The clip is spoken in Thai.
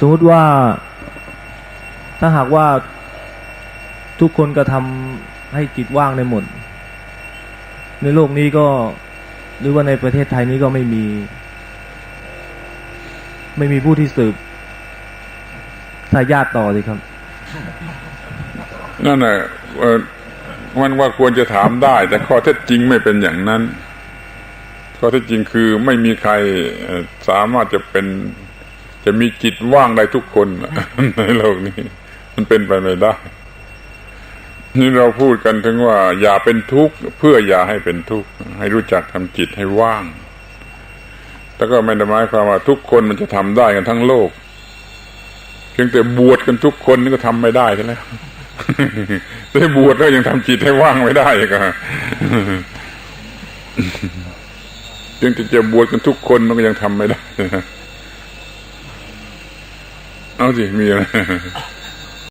สมมติว่า ถ้าหากว่าทุกคนกระทำให้จิตว่างในหมด ในโลกนี้ก็หรือว่าในประเทศไทยนี้ก็ไม่มี ไม่มีผู้ที่สืบสายาตต่อสิครับ นั่นแหละมันว่าควรจะถามได้ แต่ข้อเท็จจริงไม่เป็นอย่างนั้น ข้อเท็จจริงคือไม่มีใครสามารถจะเป็น จะมีจิตว่างได้ทุกคนในโลกนี้ มันเป็นไปไม่ได้ นี่เราพูดกันถึงว่า อย่าเป็นทุกข์เพื่ออย่าให้เป็นทุกข์ให้รู้จักทำจิตให้ว่าง แล้วก็ไม่ได้หมายความว่าทุกคนมันจะทำได้กันทั้งโลกเพียงแต่บวชกันทุกคนนี่ก็ทำไม่ได้ใช่แล้วได้บวชแล้วยังทำจิตให้ว่างไม่ได้อีก็จึงจะจะบวชกันทุกคนมันก็ยังทำไม่ได้ เอาสิมีอะไร